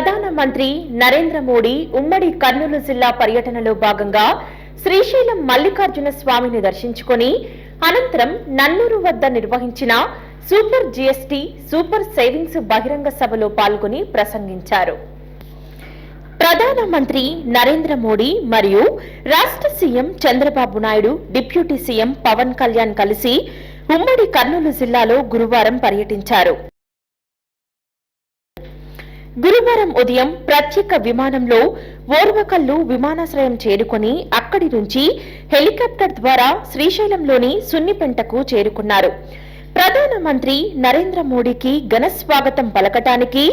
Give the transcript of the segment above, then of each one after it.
ప్రధానమంత్రి నరేంద్ర మోడీ ఉమ్మడి కర్నూలు జిల్లా పర్యటనలో భాగంగా శ్రీశైలం మల్లికార్జున స్వామిని దర్శించుకొని అనంతరం నన్నూరు వద్ద నిర్వహించిన సూపర్ జీఎస్టీ సూపర్ సేవింగ్స్ బహిరంగ సభలో పాల్గొని ప్రసంగించారు. ప్రధానమంత్రి నరేంద్ర మోడీ మరియు రాష్ట్ర CM Chandrababu Naidu deputy CM Pawan Kalyan కలిసి ఉమ్మడి కర్నూలు జిల్లాలో గురువారం పర్యటించారు. గురువారం ఉదయం ప్రత్యేక విమానంలో ఓర్వకల్లు విమానాశ్రయం చేరుకొని అక్కడి నుంచి హెలికాప్టర్ ద్వారా శ్రీశైలంలోని సున్నిపెంటకు చేరుకున్నారు. ప్రధానమంత్రి నరేంద్ర మోడీకి ఘన స్వాగతం పలకటానికి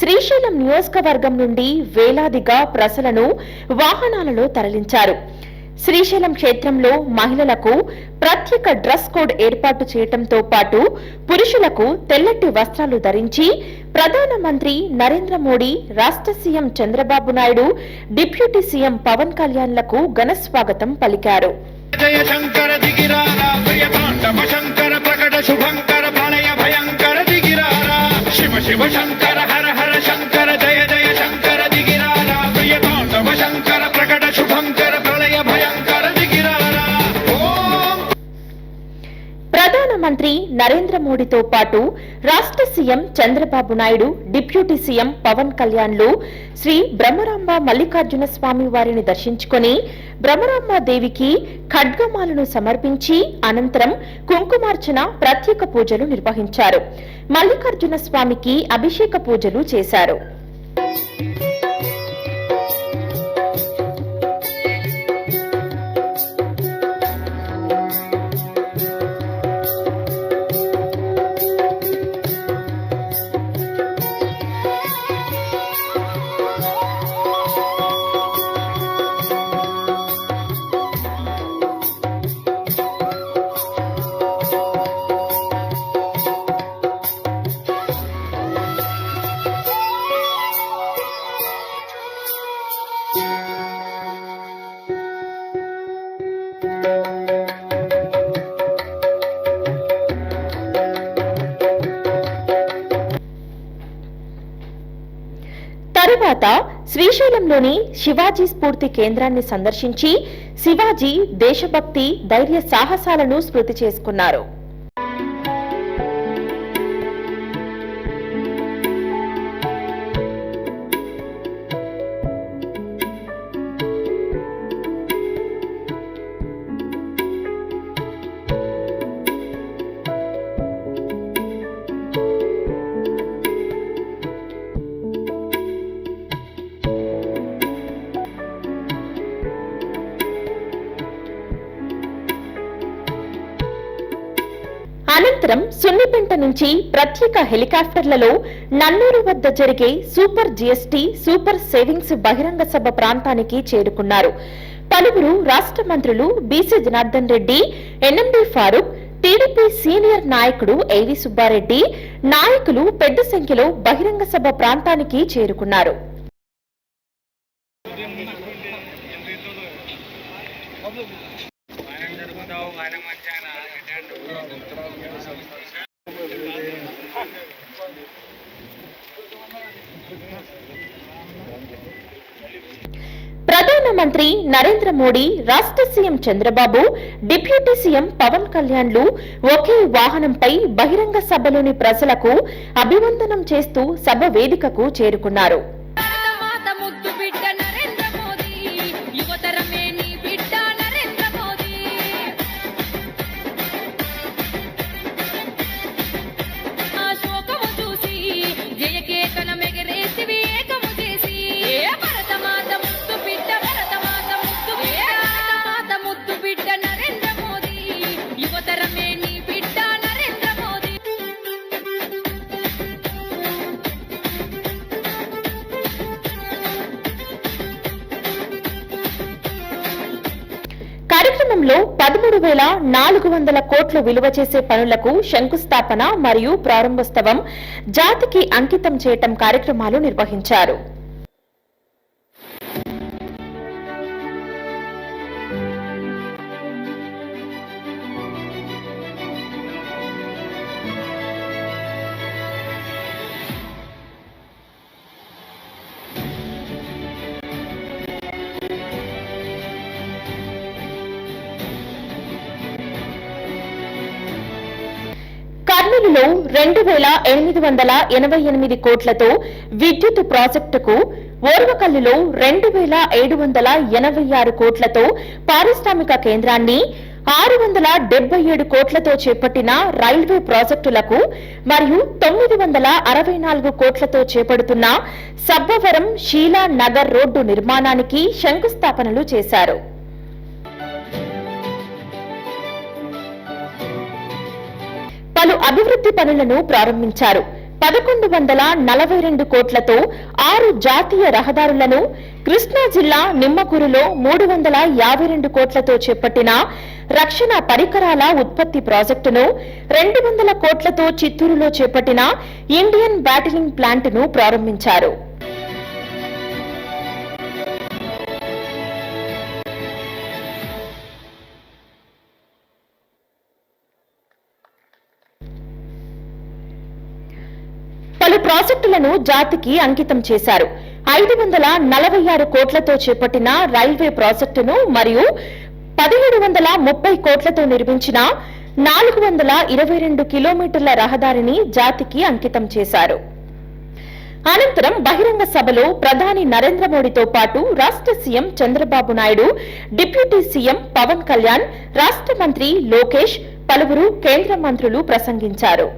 శ్రీశైలం నియోజకవర్గం నుండి వేలాదిగా ప్రజలను వాహనాలలో తరలించారు. శ్రీశైలం క్షేత్రంలో మహిళలకు ప్రత్యేక డ్రెస్ కోడ్ ఏర్పాటు చేయటంతో పాటు పురుషులకు తెల్లటి వస్త్రాలు ధరించి ప్రధానమంత్రి నరేంద్ర మోడీ రాష్ట్ర CM Chandrababu Naidu deputy CM Pawan కళ్యాణ్లకు ఘన స్వాగతం పలికారు. శివ శంకర హర హర శంకర జయ జయ శంకర దిగిరారా. ప్రియతాండవ శంకర ప్రకట శుభంకర ప్రళయ భయంకర దిగిరారా. ఓం. ప్రధానమంత్రి నరేంద్ర మోడీతో పాటు రాష్ట్ర CM Chandrababu Naidu deputy CM Pawan కళ్యాణ్లు Shri Brahmaramba Mallikarjuna Swamy వారిని దర్శించుకొని బ్రహ్మరాంబ దేవికి ఖడ్గమాలను సమర్పించి అనంతరం కుంకుమార్చన ప్రత్యేక పూజలు నిర్వహించారు. మల్లికార్జున స్వామికి అభిషేక పూజలు చేశారు. శ్రీశైలంలోని శివాజీ స్ఫూర్తి కేంద్రాన్ని సందర్శించి శివాజీ దేశభక్తి ధైర్య సాహసాలను స్మృతి చేసుకున్నారు. అనంతరం సున్నిపెంట నుంచి ప్రత్యేక హెలికాప్టర్లలో నన్నూరు వద్ద జరిగే సూపర్ జీఎస్టీ సూపర్ సేవింగ్స్ బహిరంగ సభ ప్రాంతానికి చేరుకున్నారు. పలువురు రాష్ట్ర మంత్రులు BC Janardhan Reddy NMD Farooq TDP senior నాయకుడు ఏవి సుబ్బారెడ్డి నాయకులు పెద్ద సంఖ్యలో బహిరంగ సభ ప్రాంతానికి చేరుకున్నారు. ప్రధానమంత్రి నరేంద్ర మోడీ రాష్ట్ర CM Chandrababu deputy CM Pawan కళ్యాణ్లు ఒకే వాహనంపై బహిరంగ సభలోని ప్రజలకు అభివందనం చేస్తూ సభ వేదికకు చేరుకున్నారు. పట్టణంలో పదమూడు వేల నాలుగు వందల కోట్లు విలువ చేసే పనులకు శంకుస్థాపన మరియు ప్రారంభోత్సవం జాతికి అంకితం చేయటం కార్యక్రమాలు నిర్వహించారు. కర్నూలులో రెండు వేల ఎనిమిది వందల ఎనభై ఎనిమిది కోట్లతో విద్యుత్ ప్రాజెక్టుకు ఓర్వకల్లులో రెండు వేల ఏడు వందల ఎనభై ఆరు కోట్లతో పారిశ్రామిక కేంద్రాన్ని ఆరు వందల డెబ్బై ఏడు కోట్లతో చేపట్టిన రైల్వే ప్రాజెక్టులకు మరియు తొమ్మిది వందల అరవై నాలుగు కోట్లతో చేపడుతున్న సబ్బవరం షీలా నగర్ రోడ్డు నిర్మాణానికి శంకుస్థాపనలు చేశారు. పలు అభివృద్ధి పనులను ప్రారంభించారు. పదకొండు వందల నలభై రెండు కోట్లతో ఆరు జాతీయ రహదారులను కృష్ణా జిల్లా నిమ్మకూరులో మూడు వందల యాభై రెండు కోట్లతో చేపట్టిన రక్షణ పరికరాల ఉత్పత్తి ప్రాజెక్టును రెండు వందల కోట్లతో చిత్తూరులో చేపట్టిన ఇండియన్ బ్యాటలింగ్ ప్లాంట్ను ప్రారంభించారు. ప్రాజెక్టులను జాతికి అంకితం చేశారు. ఐదు వందల నలభై ఆరు కోట్లతో చేపట్టిన రైల్వే ప్రాజెక్టును మరియు పదిహేడు వందల ముప్పై కోట్లతో నిర్మించిన నాలుగు వందల ఇరవై రెండు కిలోమీటర్ల రహదారిని జాతికి అంకితం చేశారు. అనంతరం బహిరంగ సభలో ప్రధాని నరేంద్ర మోడీతో పాటు రాష్ట్ర CM Chandrababu Naidu deputy CM Pawan Kalyan రాష్ట్ర మంత్రి లోకేష్ పలువురు కేంద్ర మంత్రులు ప్రసంగించారు.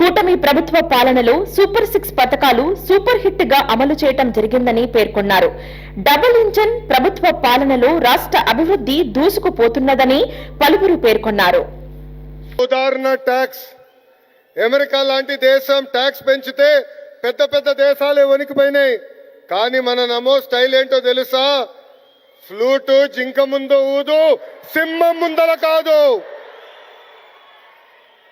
కూటమి ప్రభుత్వ పాలనలో సూపర్ సిక్స్ పథకాలు సూపర్ హిట్గా అమలు చేయటం జరిగిందని పేర్కొన్నారు. డబుల్ ఇంజన్ ప్రభుత్వ పాలనలో రాష్ట్ర అభివృద్ధి దూసుకుపోతున్నదని పలువురు పేర్కొన్నారు. ఉదాహరణ ట్యాక్స్ అమెరికా లాంటి దేశం ట్యాక్స్ పెంచితే పెద్ద పెద్ద దేశాలే వణికిపోయినాయి. కానీ మన నమో స్టైల్ ఏంటో తెలుసా? ఫ్లూటు జింక ముందు ఊదు సింహం ముందల కాదు.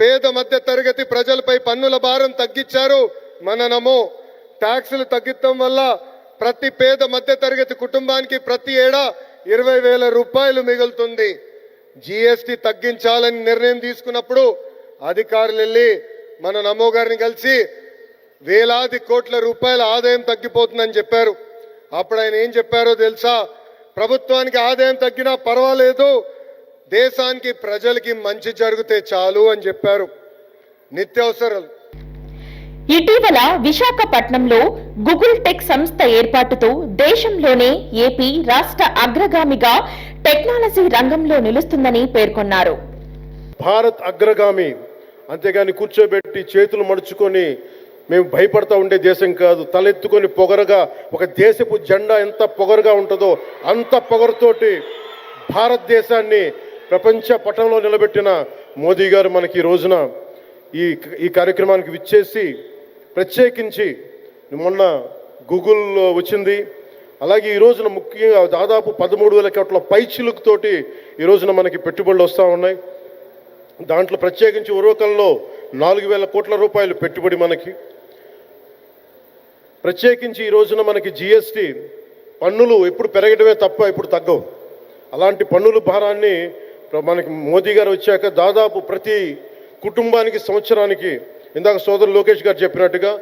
పేద మధ్య తరగతి ప్రజలపై పన్నుల భారం తగ్గించారు. మన నమో ట్యాక్సులు తగ్గించడం వల్ల ప్రతి పేద మధ్య తరగతి కుటుంబానికి ప్రతి ఏడా ఇరవై వేల రూపాయలు మిగులుతుంది. జిఎస్టీ తగ్గించాలని నిర్ణయం తీసుకున్నప్పుడు అధికారులు వెళ్ళి మన నమో గారిని కలిసి వేలాది కోట్ల రూపాయల ఆదాయం తగ్గిపోతుందని చెప్పారు. అప్పుడు ఆయన ఏం చెప్పారో తెలుసా? ప్రభుత్వానికి ఆదాయం తగ్గినా పర్వాలేదు. దేశానికి ప్రజలకి మంచి జరిగితే చాలు అని చెప్పారు నిత్యావసరాలు. ఇటీవల విశాఖపట్నంలో గూగుల్ టెక్ సంస్థ ఏర్పాటుతో దేశంలోనే ఏపీ రాష్ట్ర అగ్రగామిగా టెక్నాలజీ రంగంలో నిలుస్తుందని పేర్కొన్నారు. భారత్ అగ్రగామి అంతేగాని కూర్చోబెట్టి చేతులు మడుచుకొని మేము భయపడతా ఉండే దేశం కాదు. తలెత్తుకొని పొగరగా ఒక దేశపు జెండా ఎంత పొగరుగా ఉంటుందో అంత పొగరుతోటి భారతదేశాన్ని ప్రపంచ పటంలో నిలబెట్టిన మోదీ గారు మనకి ఈ రోజున ఈ ఈ కార్యక్రమానికి విచ్చేసి ప్రత్యేకించి మొన్న గూగుల్ వచ్చింది. అలాగే ఈ రోజున ముఖ్యంగా దాదాపు పదమూడు వేల కోట్ల పైచిలుకుతోటి ఈ రోజున మనకి పెట్టుబడులు వస్తూ ఉన్నాయి. దాంట్లో ప్రత్యేకించి ఉరవకంలో నాలుగు వేల కోట్ల రూపాయలు పెట్టుబడి మనకి. ప్రత్యేకించి ఈ రోజున మనకి జిఎస్టి పన్నులు ఎప్పుడు పెరగడమే తప్ప ఇప్పుడు తగ్గవు. అలాంటి పన్నుల భారాన్ని మనకి మోదీ గారు వచ్చాక దాదాపు ప్రతి కుటుంబానికి సంవత్సరానికి ఇందాక సోదరు లోకేష్ గారు చెప్పినట్టుగా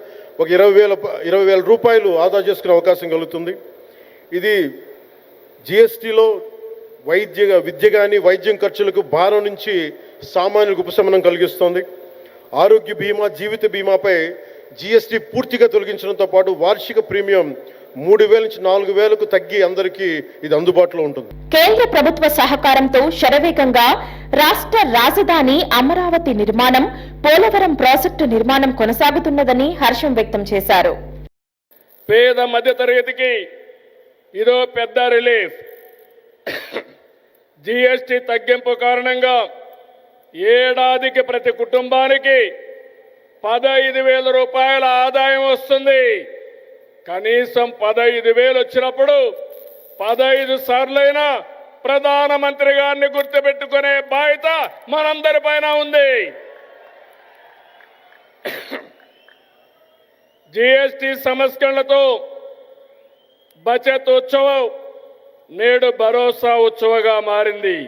ఒక ఇరవై వేల ఇరవై వేల రూపాయలు ఆదా చేసుకునే అవకాశం కలుగుతుంది. ఇది జిఎస్టీలో వైద్య విద్య కానీ వైద్యం ఖర్చులకు భారం నుంచి సామాన్యులకు ఉపశమనం కలిగిస్తోంది. ఆరోగ్య బీమా జీవిత బీమాపై జిఎస్టి పూర్తిగా తొలగించడంతో పాటు వార్షిక ప్రీమియం మూడు వేల నుంచి నాలుగు వేలకు తగ్గి అందరికీ ఇది అందుబాటులో ఉంటుంది. కేంద్ర ప్రభుత్వ సహకారంతో శరవేగంగా రాష్ట్ర రాజధాని అమరావతి నిర్మాణం పోలవరం ప్రాజెక్టు నిర్మాణం కొనసాగుతున్నదని హర్షం వ్యక్తం చేశారు. పేద మధ్య తరగతికి ఇదో పెద్ద రిలీఫ్. జిఎస్టి తగ్గింపు కారణంగా ఏడాదికి ప్రతి కుటుంబానికి పదహైదు వేల రూపాయల ఆదాయం వస్తుంది. కనీసం పదహైదు వేలు వచ్చినప్పుడు పదహైదు సార్లైనా ప్రధానమంత్రి గారిని గుర్తుపెట్టుకునే బాధ్యత మనందరిపైన ఉంది. జీఎస్టీ సంస్కరణలతో బచత్ ఉత్సవం నేడు భరోసా ఉత్సవగా మారింది.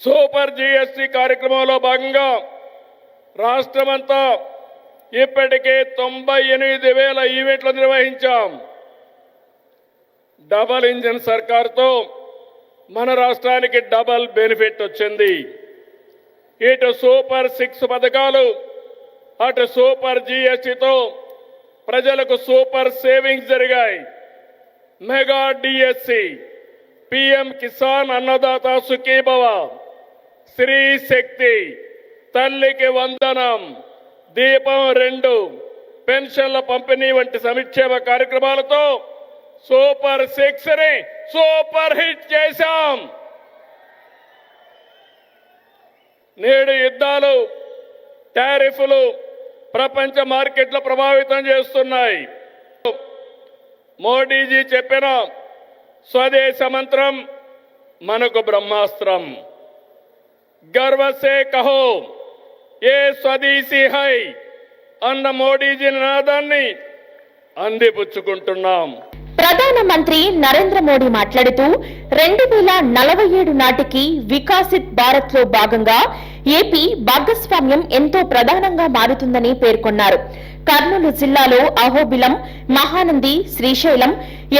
సూపర్ జిఎస్టి కార్యక్రమంలో భాగంగా రాష్ట్రమంతా ఇప్పటికే తొంభై ఎనిమిది వేల ఈవెంట్లు నిర్వహించాం. డబల్ ఇంజన్ సర్కార్తో మన రాష్ట్రానికి డబల్ బెనిఫిట్ వచ్చింది. ఇటు సూపర్ సిక్స్ పథకాలు అటు సూపర్ జీఎస్టీతో ప్రజలకు సూపర్ సేవింగ్స్ జరిగాయి. Mega DSC PM Kisan Annadata Sukhibhava Stree Shakti తల్లికి వందనం. దీపం రెండు పెన్షన్ల పంపిణీ వంటి సంక్షేమ కార్యక్రమాలతో సూపర్ సిక్స్ని సూపర్ హిట్ చేశాం. నేడు యుద్ధాలు టారిఫ్లు ప్రపంచ మార్కెట్లు ప్రభావితం చేస్తున్నాయి. మోడీజీ చెప్పిన స్వదేశ మంత్రం మనకు బ్రహ్మాస్త్రం. గర్వసే కహో. ఏ స్వదేశీ హై? అన్న మోడీజీ నాదాన్ని అందిపుచ్చుకుంటున్నాం. ప్రధానమంత్రి నరేంద్ర మోడీ మాట్లాడుతూ రెండు వేల నలభై ఏడు నాటికి వికాసిత్ భారత్లో భాగంగా ఏపీ భాగస్వామ్యం ఎంతో ప్రధానంగా మారుతుందని పేర్కొన్నారు. కర్నూలు జిల్లాలో అహోబిలం మహానంది శ్రీశైలం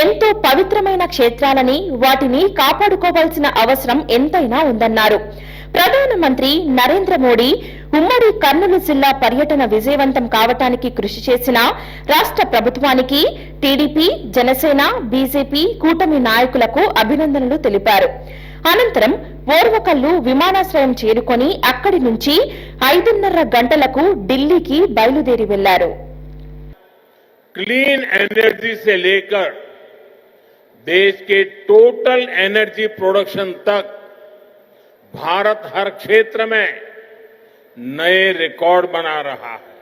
ఎంతో పవిత్రమైన క్షేత్రాలని వాటిని కాపాడుకోవాల్సిన అవసరం ఎంతైనా ఉందన్నారు. ప్రధానమంత్రి నరేంద్ర మోడీ ఉమ్మడి కర్నూలు జిల్లా పర్యటన విజయవంతం కావటానికి కృషి చేసిన రాష్ట్ర ప్రభుత్వానికి టీడీపీ జనసేన బీజేపీ కూటమి నాయకులకు అభినందనలు తెలిపారు అనంతరం ఓర్వకల్లు విమానాశ్రయం చేరుకొని అక్కడి నుంచి ఐదున్నర గంటలకు ఢిల్లీకి బయలుదేరి వెళ్లారు क्लीन एनर्जी से लेकर देश के टोटल एनर्जी प्रोडक्शन तक भारत हर क्षेत्र में नए रिकॉर्ड बना रहा है।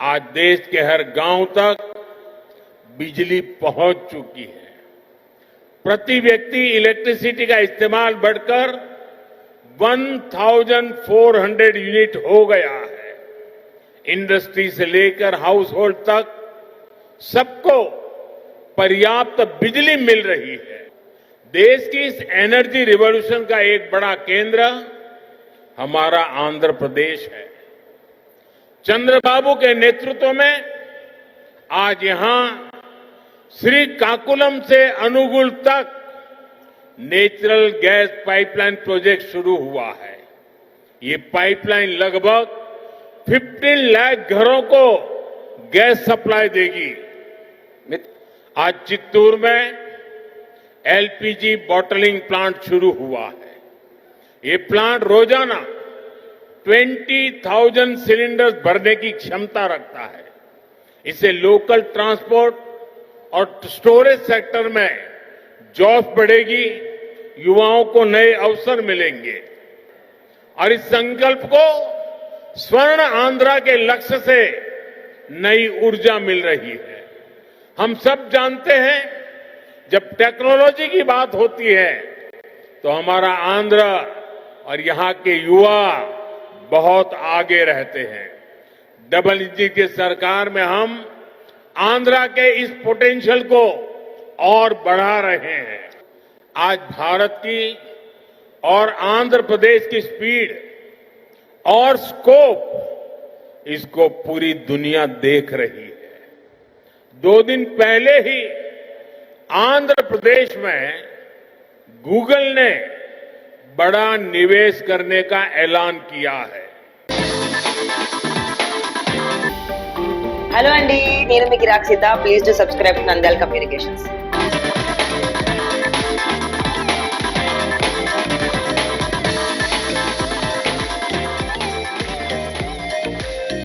आज देश के हर गाँव तक बिजली पहुँच चुकी है। प्रति व्यक्ति इलेक्ट्रिसिटी का इस्तेमाल बढ़कर 1400 यूनिट हो गया है। इंडस्ट्री से लेकर हाउस होल्ड तक सबको पर्याप्त बिजली मिल रही है। देश की इस एनर्जी रिवॉल्यूशन का एक बड़ा केंद्र हमारा आंध्र प्रदेश है। चंद्रबाबू के नेतृत्व में आज यहाँ श्री काकुलम से अनुगुल तक नेचुरल गैस पाइपलाइन प्रोजेक्ट शुरू हुआ है। ये पाइपलाइन लगभग 15 लाख घरों को गैस सप्लाई देगी। आज चित्तूर में एलपीजी बॉटलिंग प्लांट शुरू हुआ है। ये प्लांट रोज़ाना 20,000 सिलेंडर्स भरने की क्षमता रखता है। इससे लोकल ट्रांसपोर्ट और स्टोरेज सेक्टर में जॉब बढ़ेगी युवाओं को नए अवसर मिलेंगे। और इस संकल्प को स्वर्ण आंध्रा के लक्ष्य से नई ऊर्जा मिल रही है। हम सब जानते हैं जब टेक्नोलॉजी की बात होती है तो हमारा आंध्र और यहाँ के युवा बहुत आगे रहते हैं। डबल इंजन की सरकार में हम आंध्रा के इस पोटेंशियल को और बढ़ा रहे हैं। आज भारत की और आंध्र प्रदेश की स्पीड और स्कोप इसको पूरी दुनिया देख रही है। दो दिन पहले ही आंध्र प्रदेश में गूगल ने बड़ा निवेश करने का ऐलान किया है హలో అండి నేను మీకు Rakshitha please to subscribe Nandal communications